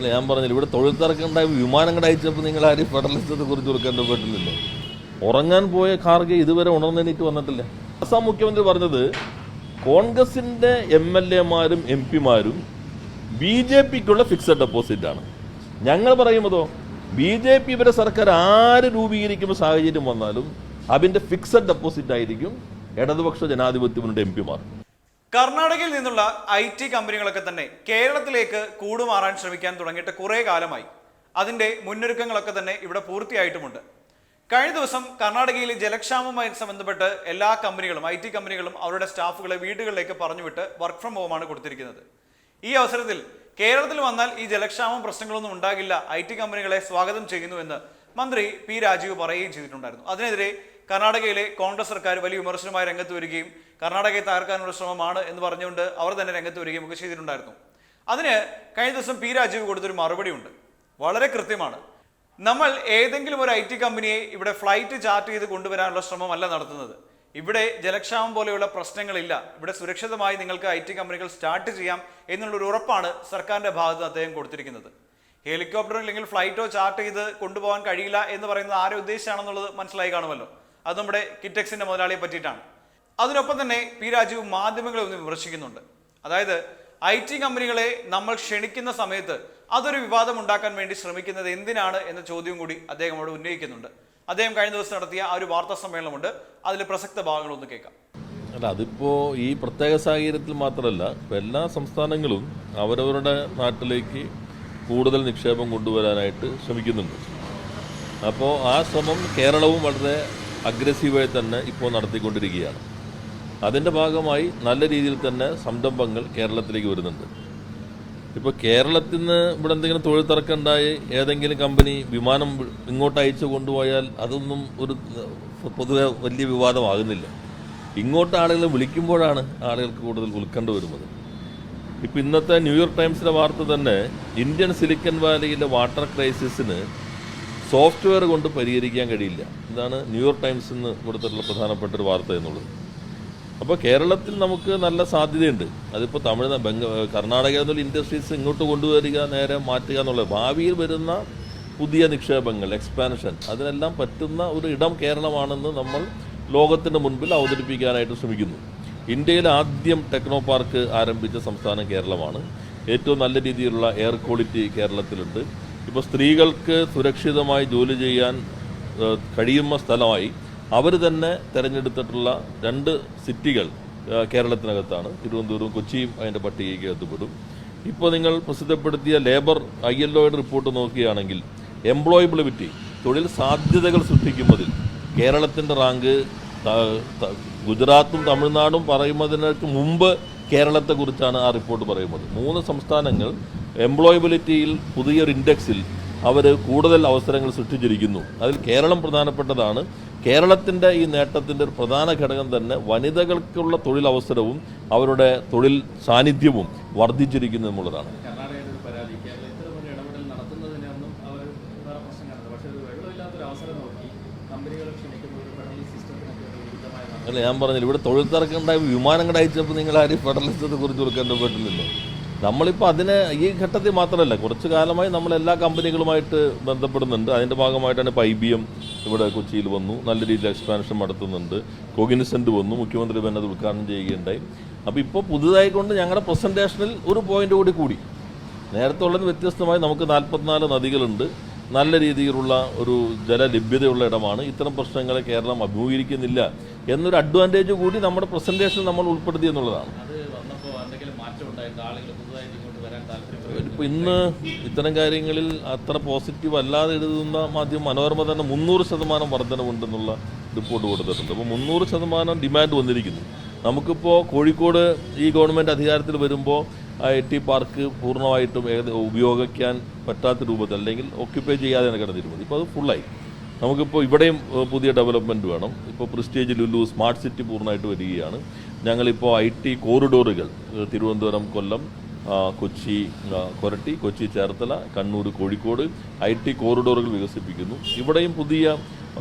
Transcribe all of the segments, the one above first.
അല്ല ഞാൻ പറഞ്ഞില്ല. ഇവിടെ തൊഴിൽ വിമാനം വിമാനങ്ങൾ അയച്ചപ്പോൾ നിങ്ങൾ ആരും ഫെഡറലിസത്തെ കുറിച്ച് കൊടുക്കേണ്ടപ്പെട്ടില്ലല്ലോ ഉറങ്ങാൻ പോയ ഖാർഗെ ഇതുവരെ ഉണർന്നെനിക്ക് വന്നിട്ടില്ല. അസം മുഖ്യമന്ത്രി പറഞ്ഞത് കോൺഗ്രസിന്റെ എം എൽ എമാരും എം പിമാരും ബി ജെ പിക്കുള്ള ഫിക്സഡ് ഡെപ്പോസിറ്റ് ആണ്. ഞങ്ങൾ പറയുന്നതോ ബി ജെ പി ഇവരെ സർക്കാർ ആര് രൂപീകരിക്കുന്ന സാഹചര്യം വന്നാലും അതിന്റെ ഫിക്സഡ് ഡെപ്പോസിറ്റ് ആയിരിക്കും ഇടതുപക്ഷ ജനാധിപത്യ എം പിമാർ. കർണാടകയിൽ നിന്നുള്ള ഐ ടി കമ്പനികളൊക്കെ തന്നെ കേരളത്തിലേക്ക് കൂടുമാറാൻ ശ്രമിക്കാൻ തുടങ്ങിയിട്ട് കുറേ കാലമായി. അതിന്റെ മുന്നൊരുക്കങ്ങളൊക്കെ തന്നെ ഇവിടെ പൂർത്തിയായിട്ടുമുണ്ട്. കഴിഞ്ഞ ദിവസം കർണാടകയിൽ ജലക്ഷാമവുമായി സംബന്ധപ്പെട്ട് എല്ലാ കമ്പനികളും ഐ ടി കമ്പനികളും അവരുടെ സ്റ്റാഫുകളെ വീടുകളിലേക്ക് പറഞ്ഞുവിട്ട് വർക്ക് ഫ്രം ഹോമാണ് കൊടുത്തിരിക്കുന്നത്. ഈ അവസരത്തിൽ കേരളത്തിൽ വന്നാൽ ഈ ജലക്ഷാമം പ്രശ്നങ്ങളൊന്നും ഉണ്ടാകില്ല ഐ ടി കമ്പനികളെ സ്വാഗതം ചെയ്യുന്നുവെന്ന് മന്ത്രി പി രാജീവ് പറയുകയും ചെയ്തിട്ടുണ്ടായിരുന്നു. അതിനെതിരെ കർണാടകയിലെ കോൺഗ്രസ് സർക്കാർ വലിയ വിമർശനമായി രംഗത്ത് വരികയും കർണാടകയെ തകർക്കാനുള്ള ശ്രമമാണ് എന്ന് പറഞ്ഞുകൊണ്ട് അവർ തന്നെ രംഗത്ത് വരികയും ഒക്കെ ചെയ്തിട്ടുണ്ടായിരുന്നു. അതിന് കഴിഞ്ഞ ദിവസം പി രാജീവ് കൊടുത്തൊരു മറുപടി ഉണ്ട് വളരെ കൃത്യമാണ്. നമ്മൾ ഏതെങ്കിലും ഒരു ഐ ടി കമ്പനിയെ ഇവിടെ ഫ്ലൈറ്റ് ചാർട്ട് ചെയ്ത് കൊണ്ടുവരാനുള്ള ശ്രമമല്ല നടത്തുന്നത്. ഇവിടെ ജലക്ഷാമം പോലെയുള്ള പ്രശ്നങ്ങളില്ല. ഇവിടെ സുരക്ഷിതമായി നിങ്ങൾക്ക് ഐ ടി കമ്പനികൾ സ്റ്റാർട്ട് ചെയ്യാം എന്നുള്ളൊരു ഉറപ്പാണ് സർക്കാരിന്റെ ഭാഗത്ത് അദ്ദേഹം കൊടുത്തിരിക്കുന്നത്. ഹെലികോപ്റ്ററോ അല്ലെങ്കിൽ ഫ്ലൈറ്റോ ചാർട്ട് ചെയ്ത് കൊണ്ടുപോകാൻ കഴിയില്ല എന്ന് പറയുന്നത് ആരെ ഉദ്ദേശിച്ചാണെന്നുള്ളത് മനസ്സിലായി കാണുമല്ലോ. അത് നമ്മുടെ കിറ്റക്സിന്റെ മുതലാളിയെ പറ്റിയിട്ടാണ്. അതിനൊപ്പം തന്നെ പി രാജീവ് മാധ്യമങ്ങളെ ഒന്ന് വിമർശിക്കുന്നുണ്ട്. അതായത് ഐ ടി കമ്പനികളെ നമ്മൾ ക്ഷണിക്കുന്ന സമയത്ത് അതൊരു വിവാദം ഉണ്ടാക്കാൻ വേണ്ടി ശ്രമിക്കുന്നത് എന്തിനാണ് എന്ന ചോദ്യം കൂടി അദ്ദേഹം അവിടെ ഉന്നയിക്കുന്നുണ്ട്. അദ്ദേഹം കഴിഞ്ഞ ദിവസം നടത്തിയ ആ ഒരു വാർത്താ സമ്മേളനമുണ്ട്. അതിൽ പ്രസക്ത ഭാഗങ്ങളൊന്ന് കേൾക്കാം. അല്ല അതിപ്പോൾ ഈ പ്രത്യേക സാഹചര്യത്തിൽ മാത്രമല്ല എല്ലാ സംസ്ഥാനങ്ങളും അവരവരുടെ നാട്ടിലേക്ക് കൂടുതൽ നിക്ഷേപം കൊണ്ടുവരാനായിട്ട് ശ്രമിക്കുന്നുണ്ട്. അപ്പോൾ ആ ശ്രമം കേരളവും വളരെ അഗ്രസീവായി തന്നെ ഇപ്പോൾ നടത്തിക്കൊണ്ടിരിക്കുകയാണ്. അതിന്റെ ഭാഗമായി നല്ല രീതിയിൽ തന്നെ സംരംഭങ്ങൾ കേരളത്തിലേക്ക് വരുന്നുണ്ട്. ഇപ്പോൾ കേരളത്തിൽ നിന്ന് ഇവിടെ എന്തെങ്കിലും തൊഴിൽ തർക്കമുണ്ടായി ഏതെങ്കിലും കമ്പനി വിമാനം ഇങ്ങോട്ട് അയച്ചു കൊണ്ടുപോയാൽ അതൊന്നും ഒരു പൊതുവെ വലിയ വിവാദമാകുന്നില്ല. ഇങ്ങോട്ട് ആളുകൾ വിളിക്കുമ്പോഴാണ് ആളുകൾക്ക് കൂടുതൽ ഉത്കണ്ഠ വരുന്നത്. ഇപ്പം ഇന്നത്തെ ന്യൂയോർക്ക് ടൈംസിലെ വാർത്ത തന്നെ ഇന്ത്യൻ സിലിക്കൺ വാലിയിലെ വാട്ടർ ക്രൈസിസിന് സോഫ്റ്റ്വെയർ കൊണ്ട് പരിഹരിക്കാൻ കഴിയില്ല. ഇതാണ് ന്യൂയോർക്ക് ടൈംസ് എന്ന് കൊടുത്തിട്ടുള്ള പ്രധാനപ്പെട്ട ഒരു വാർത്ത എന്നുള്ളത്. അപ്പോൾ കേരളത്തിൽ നമുക്ക് നല്ല സാധ്യതയുണ്ട്. അതിപ്പോൾ തമിഴ് ബംഗ കർണാടക എന്നുള്ള ഇൻഡസ്ട്രീസ് ഇങ്ങോട്ട് കൊണ്ടുവരിക നേരെ മാറ്റുക എന്നുള്ളത്. ഭാവിയിൽ വരുന്ന പുതിയ നിക്ഷേപങ്ങൾ എക്സ്പാൻഷൻ അതിനെല്ലാം പറ്റുന്ന ഒരു ഇടം കേരളമാണെന്ന് നമ്മൾ ലോകത്തിന്റെ മുൻപിൽ അവതരിപ്പിക്കാനായിട്ട് ശ്രമിക്കുന്നു. ഇന്ത്യയിൽ ആദ്യം ടെക്നോ പാർക്ക് ആരംഭിച്ച സംസ്ഥാനം കേരളമാണ്. ഏറ്റവും നല്ല രീതിയിലുള്ള എയർ ക്വാളിറ്റി കേരളത്തിലുണ്ട്. ഇപ്പോൾ സ്ത്രീകൾക്ക് സുരക്ഷിതമായി ജോലി ചെയ്യാൻ കഴിയുന്ന സ്ഥലമായി അവർ തന്നെ തിരഞ്ഞെടുത്തിട്ടുള്ള രണ്ട് സിറ്റികൾ കേരളത്തിനകത്താണ്. തിരുവനന്തപുരവും കൊച്ചിയും അതിന്റെ പട്ടികയ്ക്കകത്ത് പെടും. ഇപ്പോൾ നിങ്ങൾ പ്രസിദ്ധപ്പെടുത്തിയ ലേബർ ഐ എൽ ഒയുടെ റിപ്പോർട്ട് നോക്കുകയാണെങ്കിൽ എംപ്ലോയബിലിറ്റി തൊഴിൽ സാധ്യതകൾ സൃഷ്ടിക്കുന്നതിൽ കേരളത്തിന്റെ റാങ്ക് ഗുജറാത്തും തമിഴ്നാടും പറയുന്നതിനു മുമ്പ് കേരളത്തെക്കുറിച്ചാണ് ആ റിപ്പോർട്ട് പറയുന്നത്. മൂന്ന് സംസ്ഥാനങ്ങൾ എംപ്ലോയബിലിറ്റിയിൽ പുതിയൊരു ഇൻഡെക്സിൽ അവർ കൂടുതൽ അവസരങ്ങൾ സൃഷ്ടിച്ചിരിക്കുന്നു. അതിൽ കേരളം പ്രധാനപ്പെട്ടതാണ്. കേരളത്തിന്റെ ഈ നേട്ടത്തിന്റെ ഒരു പ്രധാന ഘടകം തന്നെ വനിതകൾക്കുള്ള തൊഴിലവസരവും അവരുടെ തൊഴിൽ സാന്നിധ്യവും വർദ്ധിച്ചിരിക്കുന്നു എന്നുള്ളതാണ്. അല്ല ഞാൻ പറഞ്ഞില്ല. ഇവിടെ തൊഴിൽ തർക്കമുണ്ടായ വിമാനങ്ങൾ അയച്ചപ്പോൾ നിങ്ങൾ ആരും ഫെഡറലിസത്തെ കുറിച്ച് കൊടുക്കേണ്ടപ്പെട്ടില്ലല്ലോ നമ്മളിപ്പോൾ അതിന് ഈ ഘട്ടത്തിൽ മാത്രമല്ല കുറച്ച് കാലമായി നമ്മൾ എല്ലാ കമ്പനികളുമായിട്ട് ബന്ധപ്പെടുന്നുണ്ട്. അതിന്റെ ഭാഗമായിട്ടാണ് ഇപ്പോൾ ഐ ബി എം ഇവിടെ കൊച്ചിയിൽ വന്നു. നല്ല രീതിയിൽ എക്സ്പാൻഷൻ നടത്തുന്നുണ്ട്. കോഗിനിസെന്റ് വന്നു. മുഖ്യമന്ത്രി തന്നെ അത് ഉദ്ഘാടനം ചെയ്യുകയുണ്ടായി. അപ്പോൾ ഇപ്പോൾ പുതുതായി കൊണ്ട് ഞങ്ങളുടെ പ്രസന്റേഷനിൽ ഒരു പോയിന്റ് കൂടി കൂടി. നേരത്തെ ഉള്ളത് വ്യത്യസ്തമായി നമുക്ക് നാൽപ്പത്തിനാല് നദികളുണ്ട്. നല്ല രീതിയിലുള്ള ഒരു ജലലഭ്യതയുള്ള ഇടമാണ്. ഇത്തരം പ്രശ്നങ്ങളെ കേരളം അഭിമുഖീകരിക്കുന്നില്ല എന്നൊരു അഡ്വാന്റേജ് കൂടി നമ്മുടെ പ്രസന്റേഷൻ നമ്മൾ ഉൾപ്പെടുത്തി എന്നുള്ളതാണ്. ഇന്ന് ഇത്തരം കാര്യങ്ങളിൽ അത്ര പോസിറ്റീവ് അല്ലാതെ എഴുതുന്ന മാധ്യമം മനോരമ തന്നെ മുന്നൂറ് ശതമാനം വർധനവുണ്ടെന്നുള്ള റിപ്പോർട്ട് കൊടുത്തിട്ടുണ്ട്. അപ്പോൾ മുന്നൂറ് ശതമാനം ഡിമാൻഡ് വന്നിരിക്കുന്നു. നമുക്കിപ്പോൾ കോഴിക്കോട് ഈ ഗവൺമെന്റ് അധികാരത്തിൽ വരുമ്പോൾ ഐ ടി പാർക്ക് പൂർണമായിട്ടും ഉപയോഗിക്കാൻ പറ്റാത്ത രൂപത്തിൽ അല്ലെങ്കിൽ ഓക്യുപ്പൈ ചെയ്യാതെയാണ് കിടന്നിരുന്നത്. ഇപ്പോൾ അത് ഫുള്ളായി നമുക്കിപ്പോൾ ഇവിടെയും പുതിയ ഡെവലപ്മെന്റ് വേണം. ഇപ്പോൾ പ്രിസ്റ്റേജ് ലുലു സ്മാർട്ട് സിറ്റി പൂർണമായിട്ട് വരികയാണ്. ഞങ്ങളിപ്പോൾ ഐ ടി കോറിഡോറുകൾ തിരുവനന്തപുരം കൊല്ലം കൊച്ചി കൊരട്ടി കൊച്ചി ചേർത്തല കണ്ണൂർ കോഴിക്കോട് ഐ ടി കോറിഡോറുകൾ വികസിപ്പിക്കുന്നു. ഇവിടെയും പുതിയ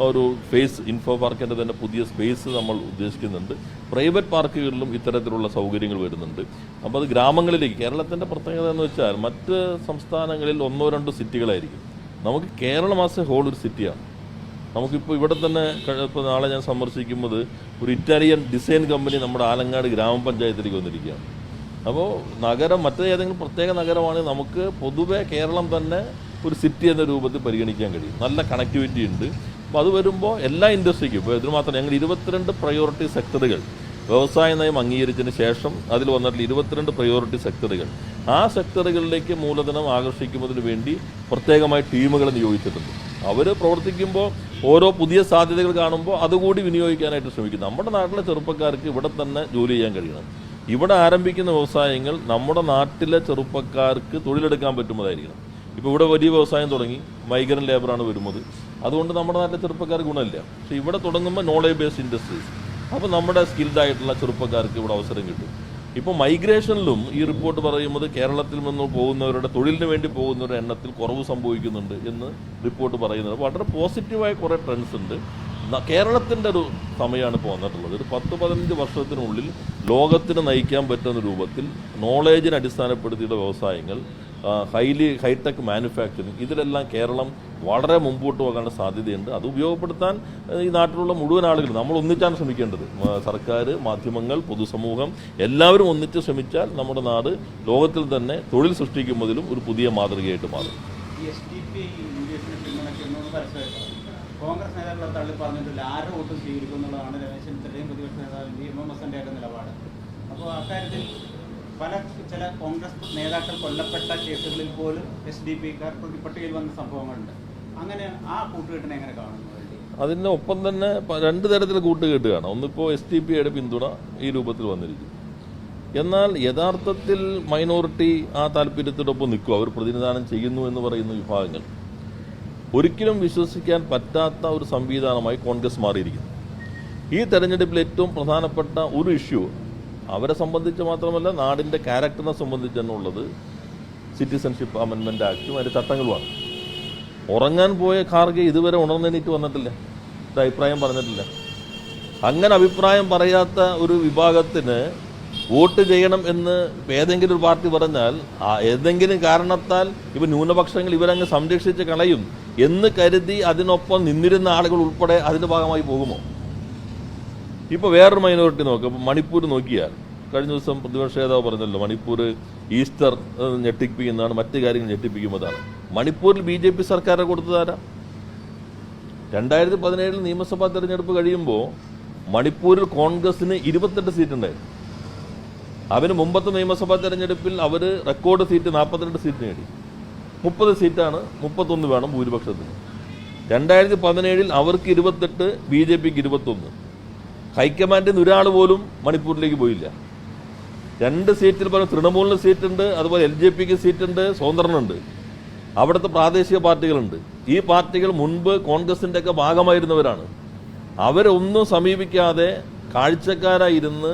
ഒരു ഫേസ് ഇൻഫോ പാർക്കിന്റെ തന്നെ പുതിയ സ്പേസ് നമ്മൾ ഉദ്ദേശിക്കുന്നുണ്ട്. പ്രൈവറ്റ് പാർക്കുകളിലും ഇത്തരത്തിലുള്ള സൗകര്യങ്ങൾ വരുന്നുണ്ട്. അപ്പോൾ അത് ഗ്രാമങ്ങളിലേക്ക് കേരളത്തിന്റെ പ്രത്യേകത എന്ന് വെച്ചാൽ മറ്റ് സംസ്ഥാനങ്ങളിൽ ഒന്നോ രണ്ടോ സിറ്റികളായിരിക്കും നമുക്ക് കേരളം ആസ് എ ഹോൾ ഒരു സിറ്റിയാണ് നമുക്കിപ്പോൾ ഇവിടെ തന്നെ ഇപ്പോൾ നാളെ ഞാൻ സന്ദർശിക്കുന്നത് ഒരു ഇറ്റാലിയൻ ഡിസൈൻ കമ്പനി നമ്മുടെ ആലങ്ങാട് ഗ്രാമപഞ്ചായത്തിലേക്ക് വന്നിരിക്കുകയാണ്. അപ്പോൾ നഗരം മറ്റേതെങ്കിലും പ്രത്യേക നഗരമാണെങ്കിൽ നമുക്ക് പൊതുവെ കേരളം തന്നെ ഒരു സിറ്റി എന്ന രൂപത്തിൽ പരിഗണിക്കാൻ കഴിയും. നല്ല കണക്ടിവിറ്റി ഉണ്ട്. അപ്പോൾ അത് വരുമ്പോൾ എല്ലാ ഇൻഡസ്ട്രിക്കും ഇപ്പോൾ ഇതിന് മാത്രം ഞങ്ങൾ ഇരുപത്തിരണ്ട് പ്രയോറിറ്റി സെക്ടറുകൾ വ്യവസായ നയം അംഗീകരിച്ചതിന് ശേഷം അതിൽ വന്നിട്ടുള്ള ഇരുപത്തിരണ്ട് പ്രയോറിറ്റി സെക്ടറുകൾ ആ സെക്ടറുകളിലേക്ക് മൂലധനം ആകർഷിക്കുന്നതിന് വേണ്ടി പ്രത്യേകമായി ടീമുകൾ നിയോഗിച്ചിട്ടുണ്ട്. അവർ പ്രവർത്തിക്കുമ്പോൾ ഓരോ പുതിയ സാധ്യതകൾ കാണുമ്പോൾ അതുകൂടി വിനിയോഗിക്കാനായിട്ട് ശ്രമിക്കുന്നു നമ്മുടെ നാട്ടിലെ ചെറുപ്പക്കാർക്ക് ഇവിടെ തന്നെ ജോലി ചെയ്യാൻ കഴിയണം. ഇവിടെ ആരംഭിക്കുന്ന വ്യവസായങ്ങൾ നമ്മുടെ നാട്ടിലെ ചെറുപ്പക്കാർക്ക് തൊഴിലെടുക്കാൻ പറ്റുന്നതായിരിക്കണം. ഇപ്പോൾ ഇവിടെ വലിയ വ്യവസായം തുടങ്ങി. മൈഗ്രൻ ലേബറാണ് വരുന്നത്. അതുകൊണ്ട് നമ്മുടെ നാട്ടിലെ ചെറുപ്പക്കാർ ഗുണമില്ല. പക്ഷേ ഇവിടെ തുടങ്ങുമ്പോൾ നോളേജ് ബേസ്ഡ് ഇൻഡസ്ട്രീസ് അപ്പോൾ നമ്മുടെ സ്കിൽഡ് ആയിട്ടുള്ള ചെറുപ്പക്കാർക്ക് ഇവിടെ അവസരം കിട്ടും. ഇപ്പോൾ മൈഗ്രേഷനിലും ഈ റിപ്പോർട്ട് പറയുന്നത് കേരളത്തിൽ നിന്ന് പോകുന്നവരുടെ തൊഴിലിന് വേണ്ടി പോകുന്നവരുടെ എണ്ണത്തിൽ കുറവ് സംഭവിക്കുന്നുണ്ട് എന്ന് റിപ്പോർട്ട് പറയുന്നത്. വളരെ പോസിറ്റീവായ കുറേ ട്രെൻഡ്സ് ഉണ്ട്. കേരളത്തിന്റെ ഒരു സമയമാണ് ഇപ്പോൾ വന്നിട്ടുള്ളത്. ഒരു പത്ത് പതിനഞ്ച് വർഷത്തിനുള്ളിൽ ലോകത്തിന് നയിക്കാൻ പറ്റുന്ന രൂപത്തിൽ നോളേജിനെ അടിസ്ഥാനപ്പെടുത്തിയുള്ള വ്യവസായങ്ങൾ ഹൈലി ഹൈടെക് മാനുഫാക്ചറിങ്. ഇതിലെല്ലാം കേരളം വളരെ മുമ്പോട്ട് പോകാനുള്ള സാധ്യതയുണ്ട്. അത് ഉപയോഗപ്പെടുത്താൻ ഈ നാട്ടിലുള്ള മുഴുവൻ ആളുകൾ നമ്മൾ ഒന്നിച്ചാണ് ശ്രമിക്കേണ്ടത്. സർക്കാർ മാധ്യമങ്ങൾ പൊതുസമൂഹം എല്ലാവരും ഒന്നിച്ച് ശ്രമിച്ചാൽ നമ്മുടെ നാട് ലോകത്തിൽ തന്നെ തൊഴിൽ സൃഷ്ടിക്കുന്നതിലും ഒരു പുതിയ മാതൃകയായിട്ട് മാറും. എസ് കോൺഗ്രസ് നേതാക്കളെ തള്ളി പറഞ്ഞിട്ടില്ല. ആരുടെ വോട്ടും സ്വീകരിക്കും എന്നുള്ളതാണ് രമേശ് ചെന്നിത്തലയും പ്രതിപക്ഷ നേതാവിന്റെ എം എം എസിന്റെ ഒക്കെ നിലപാട്. അപ്പോൾ അക്കാര്യത്തിൽ പല ചില കോൺഗ്രസ് നേതാക്കൾ കൊല്ലപ്പെട്ട കേസുകളിൽ പോലും എസ് ഡി പിക്കാർ പട്ടികയിൽ വന്ന സംഭവങ്ങളുണ്ട്. അങ്ങനെ ആ കൂട്ടുകെട്ടിനെ എങ്ങനെ കാണുന്നു? അതിന്റെ ഒപ്പം തന്നെ രണ്ട് തരത്തിൽ കൂട്ടുകെട്ട് കാണാം. ഒന്നിപ്പോൾ എസ് ടി പിയുടെ പിന്തുണ ഈ രൂപത്തിൽ വന്നിരിക്കും. എന്നാൽ യഥാർത്ഥത്തിൽ മൈനോറിറ്റി ആ താല്പര്യത്തോടൊപ്പം നിൽക്കും. അവർ പ്രതിനിധാനം ചെയ്യുന്നു എന്ന് പറയുന്ന വിഭാഗങ്ങൾ. ഒരിക്കലും വിശ്വസിക്കാൻ പറ്റാത്ത ഒരു സംവിധാനമായി കോൺഗ്രസ് മാറിയിരിക്കുന്നു. ഈ തെരഞ്ഞെടുപ്പിൽ ഏറ്റവും പ്രധാനപ്പെട്ട ഒരു ഇഷ്യൂ അവരെ സംബന്ധിച്ച് മാത്രമല്ല നാടിന്റെ ക്യാരക്ടറിനെ സംബന്ധിച്ച് തന്നെ ഉള്ളത് സിറ്റിസൺഷിപ്പ് അമെൻമെന്റ് ആക്റ്റും അതിന്റെ ചട്ടങ്ങളുമാണ്. ഉറങ്ങാൻ പോയ ഖാർഗെ ഇതുവരെ ഉണർന്നെണീറ്റ് വന്നിട്ടില്ല. ഒരു അഭിപ്രായം പറഞ്ഞിട്ടില്ല. അങ്ങനെ അഭിപ്രായം പറയാത്ത ഒരു വിഭാഗത്തിന് വോട്ട് ചെയ്യണം എന്ന് ഏതെങ്കിലും ഒരു പാർട്ടി പറഞ്ഞാൽ ഏതെങ്കിലും കാരണത്താൽ ഇവ ന്യൂനപക്ഷങ്ങൾ ഇവരങ്ങ് സംരക്ഷിച്ച് കളയും എന്ന് കരുതി അതിനൊപ്പം നിന്നിരുന്ന ആളുകൾ ഉൾപ്പെടെ അതിന്റെ ഭാഗമായി പോകുമോ? ഇപ്പോൾ വേറൊരു മൈനോറിറ്റി നോക്കുക ഇപ്പോൾ മണിപ്പൂർ നോക്കിയാൽ കഴിഞ്ഞ ദിവസം പ്രതിപക്ഷ നേതാവ് പറഞ്ഞല്ലോ മണിപ്പൂർ ഈസ്റ്റർ ഞെട്ടിപ്പിക്കുന്നതാണ് മറ്റു കാര്യങ്ങൾ ഞെട്ടിപ്പിക്കുന്നതാണ്. മണിപ്പൂരിൽ ബി ജെ പി സർക്കാരെ കൊടുത്തതാരാ രണ്ടായിരത്തി പതിനേഴിൽ നിയമസഭാ തെരഞ്ഞെടുപ്പ് കഴിയുമ്പോൾ മണിപ്പൂരിൽ കോൺഗ്രസിന് ഇരുപത്തെട്ട് സീറ്റ് ഉണ്ടായിരുന്നു അവന് മുമ്പത്തെ നിയമസഭാ തെരഞ്ഞെടുപ്പിൽ അവർ റെക്കോർഡ് സീറ്റ് നാൽപ്പത്തിരണ്ട് സീറ്റ് നേടി. മുപ്പത് സീറ്റാണ് മുപ്പത്തൊന്ന് വേണം ഭൂരിപക്ഷത്തിന്. രണ്ടായിരത്തി പതിനേഴിൽ അവർക്ക് ഇരുപത്തെട്ട് ബി ജെ പിക്ക് ഇരുപത്തൊന്ന്. ഹൈക്കമാൻഡിൽ നിന്ന് ഒരാൾ പോലും മണിപ്പൂരിലേക്ക് പോയില്ല. രണ്ട് സീറ്റിൽ പറഞ്ഞ തൃണമൂലിന് സീറ്റുണ്ട് അതുപോലെ എൽ ജെ പിക്ക് സീറ്റുണ്ട് സ്വതന്ത്രനുണ്ട്. അവിടുത്തെ പ്രാദേശിക പാർട്ടികളുണ്ട്. ഈ പാർട്ടികൾ മുൻപ് കോൺഗ്രസിന്റെ ഒക്കെ ഭാഗമായിരുന്നവരാണ്. അവരൊന്നും സമീപിക്കാതെ കാഴ്ചക്കാരായിരുന്ന്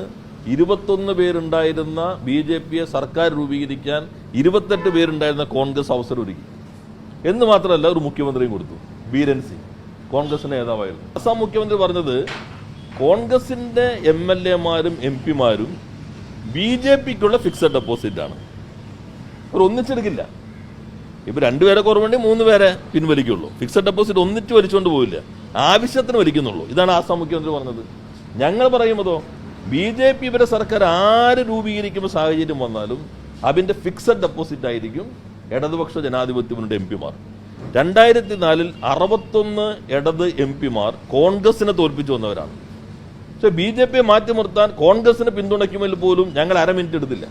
ഇരുപത്തൊന്ന് പേരുണ്ടായിരുന്ന ബി ജെ പിയെ സർക്കാർ രൂപീകരിക്കാൻ ഇരുപത്തെട്ട് പേരുണ്ടായിരുന്ന കോൺഗ്രസ് അവസരം ഒരുക്കി. എന്ന് മാത്രമല്ല ഒരു മുഖ്യമന്ത്രിയും കൊടുത്തു. ബീരൻ സിംഗ് കോൺഗ്രസിന്റെ നേതാവായിരുന്നു. അസം മുഖ്യമന്ത്രി പറഞ്ഞത് കോൺഗ്രസിന്റെ എം എൽ എമാരും എം പിമാരും ബി ജെ പിക്കുള്ള ഫിക്സഡ് ഡെപ്പോസിറ്റ് ആണ്. അവർ ഒന്നിച്ചെടുക്കില്ല. ഇപ്പൊ രണ്ടുപേരെ കുറവുണ്ടെങ്കിൽ മൂന്ന് പേരെ പിൻവലിക്കുള്ളൂ. ഫിക്സഡ് ഡെപ്പോസിറ്റ് ഒന്നിച്ച് വലിച്ചുകൊണ്ട് പോവില്ല. ആവശ്യത്തിന് വലിക്കുന്നുള്ളൂ. ഇതാണ് ആസാം മുഖ്യമന്ത്രി പറഞ്ഞത്. ഞങ്ങൾ പറയുന്നതോ ബി ജെ പി ഇവരെ സർക്കാർ ആര് രൂപീകരിക്കുമ്പോൾ സാഹചര്യം വന്നാലും അതിന്റെ ഫിക്സഡ് ഡെപ്പോസിറ്റ് ആയിരിക്കും ഇടതുപക്ഷ ജനാധിപത്യ എം പിമാർ. രണ്ടായിരത്തി നാലിൽ അറുപത്തൊന്ന് ഇടത് എം പിമാർ കോൺഗ്രസിനെ തോൽപ്പിച്ചു വന്നവരാണ്. പക്ഷെ ബി ജെ പിയെ മാറ്റി നിർത്താൻ കോൺഗ്രസിനെ പിന്തുണയ്ക്കുമെങ്കിൽ പോലും ഞങ്ങൾ അര മിനിറ്റ് എടുത്തില്ല.